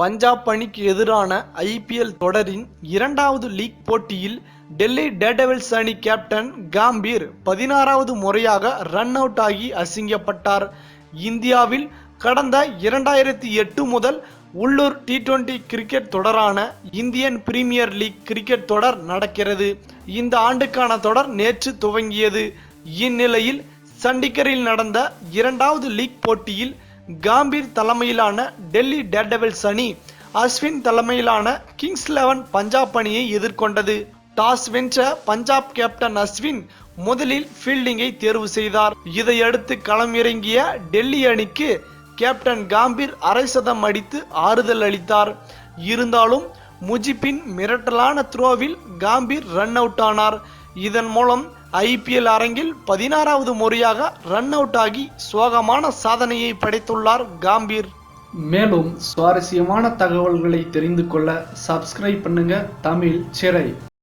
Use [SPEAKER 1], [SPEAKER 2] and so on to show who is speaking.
[SPEAKER 1] பஞ்சாப் அணிக்கு எதிரான ஐபிஎல் தொடரின் இரண்டாவது லீக் போட்டியில் டெல்லி டேடெவில்ஸ் அணி கேப்டன் காம்பீர் பதினாறாவது முறையாக ரன் அவுட் ஆகி அசிங்கப்பட்டார். இந்தியாவில் கடந்த இரண்டாயிரத்தி எட்டு முதல் உள்ளூர் டி டுவெண்டி கிரிக்கெட் தொடரான இந்தியன் பிரீமியர் லீக் கிரிக்கெட் தொடர் நடக்கிறது. இந்த ஆண்டுக்கான தொடர் நேற்று துவங்கியது. இந்நிலையில் சண்டிகரில் நடந்த இரண்டாவது லீக் போட்டியில் காம்பீர் தலைமையிலான டெல்லி டேர்டெவில்ஸ் அணி அஸ்வின் தலைமையிலான கிங்ஸ் லெவன் பஞ்சாப் அணியை எதிர்கொண்டது. டாஸ் வென்ற பஞ்சாப் கேப்டன் அஸ்வின் முதலில் ஃபீல்டிங்கை தேர்வு செய்தார். இதையடுத்து களமிறங்கிய டெல்லி அணிக்கு கேப்டன் காம்பீர் அரை சதம் அடித்து ஆறுதல் அளித்தார். இருந்தாலும் முஜிப்பின் மிரட்டலான த்ரோவில் காம்பீர் ரன் அவுட் ஆனார். இதன் மூலம் ஐபிஎல் அரங்கில் பதினாறாவது முறையாக ரன் அவுட் ஆகி சோகமான சாதனையை படைத்துள்ளார் காம்பீர். மேலும் சுவாரஸ்யமான தகவல்களை தெரிந்து கொள்ள சப்ஸ்கிரைப் பண்ணுங்க தமிழ் சிறை.